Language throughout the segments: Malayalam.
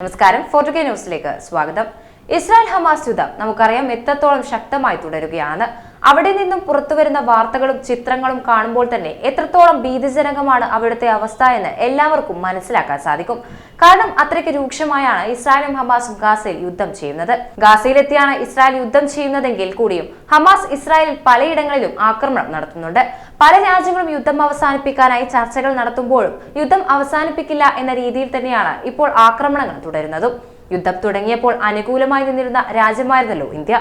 നമസ്കാരം. ഫോർട്ടു കെ ന്യൂസിലേക്ക് സ്വാഗതം. ഇസ്രായേൽ ഹമാസ് യുദ്ധം നമുക്കറിയാം എത്രത്തോളം ശക്തമായി തുടരുകയാണ്. അവിടെ നിന്നും പുറത്തു വരുന്ന വാർത്തകളും ചിത്രങ്ങളും കാണുമ്പോൾ തന്നെ എത്രത്തോളം ഭീതിജനകമാണ് അവിടുത്തെ അവസ്ഥ എന്ന് എല്ലാവർക്കും മനസ്സിലാക്കാൻ സാധിക്കും. കാരണം അത്രയ്ക്ക് രൂക്ഷമായാണ് ഇസ്രായേലും ഹമാസും ഗാസയിൽ യുദ്ധം ചെയ്യുന്നത്. ഗാസയിലെത്തിയാണ് ഇസ്രായേൽ യുദ്ധം ചെയ്യുന്നതെങ്കിൽ കൂടിയും ഹമാസ് ഇസ്രായേലിൽ പലയിടങ്ങളിലും ആക്രമണം നടത്തുന്നുണ്ട്. പല രാജ്യങ്ങളും യുദ്ധം അവസാനിപ്പിക്കാനായി ചർച്ചകൾ നടത്തുമ്പോഴും യുദ്ധം അവസാനിപ്പിക്കില്ല എന്ന രീതിയിൽ തന്നെയാണ് ഇപ്പോൾ ആക്രമണങ്ങൾ തുടരുന്നതും. യുദ്ധം തുടങ്ങിയപ്പോൾ അനുകൂലമായി നിന്നിരുന്ന രാജ്യമായിരുന്നല്ലോ ഇന്ത്യ.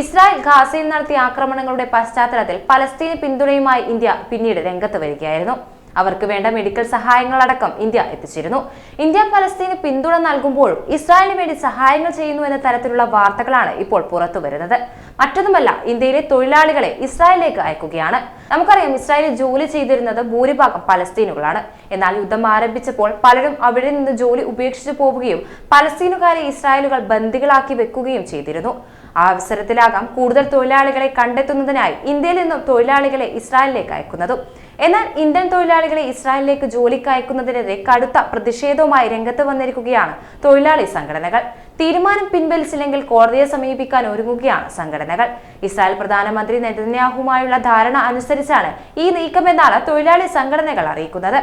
ഇസ്രായേൽ ഗാസയിൽ നടത്തിയ ആക്രമണങ്ങളുടെ പശ്ചാത്തലത്തിൽ പലസ്തീന് പിന്തുണയുമായി ഇന്ത്യ പിന്നീട് രംഗത്ത് വരികയായിരുന്നു. അവർക്ക് വേണ്ട മെഡിക്കൽ സഹായങ്ങളടക്കം ഇന്ത്യ എത്തിച്ചിരുന്നു. ഇന്ത്യ പലസ്തീന് പിന്തുണ നൽകുമ്പോഴും ഇസ്രായേലിന് വേണ്ടി സഹായങ്ങൾ ചെയ്യുന്നു എന്ന തരത്തിലുള്ള വാർത്തകളാണ് ഇപ്പോൾ പുറത്തു വരുന്നത്. മറ്റൊന്നുമല്ല ഇന്ത്യയിലെ തൊഴിലാളികളെ ഇസ്രായേലിലേക്ക് അയക്കുകയാണ്. നമുക്കറിയാം ഇസ്രായേലിൽ ജോലി ചെയ്തിരുന്നത് ഭൂരിഭാഗം പലസ്തീനുകളാണ്. എന്നാൽ യുദ്ധം ആരംഭിച്ചപ്പോൾ പലരും അവിടെ നിന്ന് ജോലി ഉപേക്ഷിച്ചു പോവുകയും പലസ്തീനുകാരെ ഇസ്രായേലുകൾ ബന്ദികളാക്കി വെക്കുകയും ചെയ്തിരുന്നു. ആ അവസരത്തിലാകാം കൂടുതൽ തൊഴിലാളികളെ കണ്ടെത്തുന്നതിനായി ഇന്ത്യയിൽ നിന്നും തൊഴിലാളികളെ ഇസ്രായേലിലേക്ക് അയക്കുന്നതും. എന്നാൽ ഇന്ത്യൻ തൊഴിലാളികളെ ഇസ്രായേലിലേക്ക് ജോലിക്ക് അയക്കുന്നതിനെതിരെ കടുത്ത പ്രതിഷേധവുമായി രംഗത്ത് വന്നിരിക്കുകയാണ് തൊഴിലാളി സംഘടനകൾ. തീരുമാനം പിൻവലിച്ചില്ലെങ്കിൽ കോടതിയെ സമീപിക്കാൻ ഒരുങ്ങുകയാണ് സംഘടനകൾ. ഇസ്രായേൽ പ്രധാനമന്ത്രി നെതന്യാഹുമായുള്ള ധാരണ അനുസരിച്ചാണ് ഈ നീക്കമെന്നാണ് തൊഴിലാളി സംഘടനകൾ അറിയിക്കുന്നത്.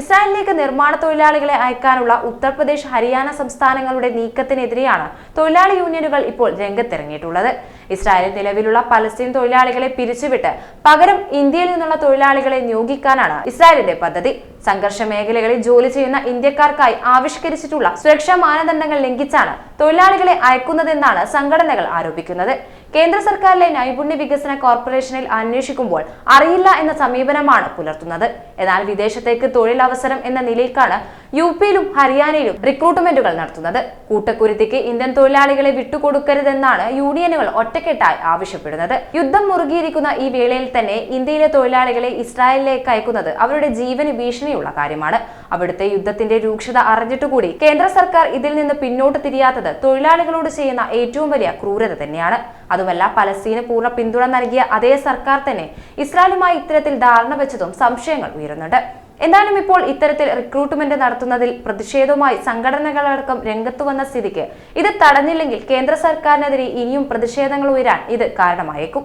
ഇസ്രായേലിലേക്ക് നിർമ്മാണ തൊഴിലാളികളെ അയക്കാനുള്ള ഉത്തർപ്രദേശ് ഹരിയാന സംസ്ഥാനങ്ങളുടെ നീക്കത്തിനെതിരെയാണ് തൊഴിലാളി യൂണിയനുകൾ ഇപ്പോൾ രംഗത്തിറങ്ങിയിട്ടുള്ളത്. ഇസ്രായേലിൽ നിലവിലുള്ള പലസ്തീൻ തൊഴിലാളികളെ പിരിച്ചുവിട്ട് പകരം ഇന്ത്യയിൽ നിന്നുള്ള തൊഴിലാളികളെ നിയോഗിക്കാനാണ് ഇസ്രായേലിന്റെ പദ്ധതി. സംഘർഷ മേഖലകളിൽ ജോലി ചെയ്യുന്ന ഇന്ത്യക്കാർക്കായി ആവിഷ്കരിച്ചിട്ടുള്ള സുരക്ഷാ മാനദണ്ഡങ്ങൾ ലംഘിച്ചാണ് തൊഴിലാളികളെ അയക്കുന്നതെന്നാണ് സംഘടനകൾ ആരോപിക്കുന്നത്. കേന്ദ്ര സർക്കാരിലെ നൈപുണ്യ വികസന കോർപ്പറേഷനിൽ അന്വേഷിക്കുമ്പോൾ അറിയില്ല എന്ന സമീപനമാണ് പുലർത്തുന്നത്. എന്നാൽ വിദേശത്തേക്ക് തൊഴിലവസരം എന്ന നിലയ്ക്കാണ് യു പിയിലും ഹരിയാനയിലും റിക്രൂട്ട്മെന്റുകൾ നടത്തുന്നത്. കൂട്ടക്കുരുത്തിക്ക് ഇന്ത്യൻ തൊഴിലാളികളെ വിട്ടുകൊടുക്കരുതെന്നാണ് യൂണിയനുകൾ ഒറ്റക്കെട്ടായി ആവശ്യപ്പെടുന്നത്. യുദ്ധം മുറുകിയിരിക്കുന്ന ഈ വേളയിൽ തന്നെ ഇന്ത്യയിലെ തൊഴിലാളികളെ ഇസ്രായേലിലേക്ക് അയക്കുന്നത് അവരുടെ ജീവന് ഭീഷണിയുള്ള കാര്യമാണ്. അവിടുത്തെ യുദ്ധത്തിന്റെ രൂക്ഷത അറിഞ്ഞിട്ടുകൂടി കേന്ദ്ര സർക്കാർ ഇതിൽ നിന്ന് പിന്നോട്ട് തിരിയാത്തത് തൊഴിലാളികളോട് ചെയ്യുന്ന ഏറ്റവും വലിയ ക്രൂരത തന്നെയാണ്. അതുമല്ല പലസ്തീന് പൂർണ പിന്തുണ നൽകിയ അതേ സർക്കാർ തന്നെ ഇസ്രായേലുമായി ഇത്തരത്തിൽ ധാരണ വെച്ചതും സംശയങ്ങൾ ഉയരുന്നുണ്ട്. എന്തായാലും ഇപ്പോൾ ഇത്തരത്തിൽ റിക്രൂട്ട്മെന്റ് നടത്തുന്നതിൽ പ്രതിഷേധവുമായി സംഘടനകളടക്കം രംഗത്തു വന്ന സ്ഥിതിക്ക് ഇത് തടഞ്ഞില്ലെങ്കിൽ കേന്ദ്ര സർക്കാരിനെതിരെ ഇനിയും പ്രതിഷേധങ്ങൾ ഉയരാൻ ഇത് കാരണമായേക്കും.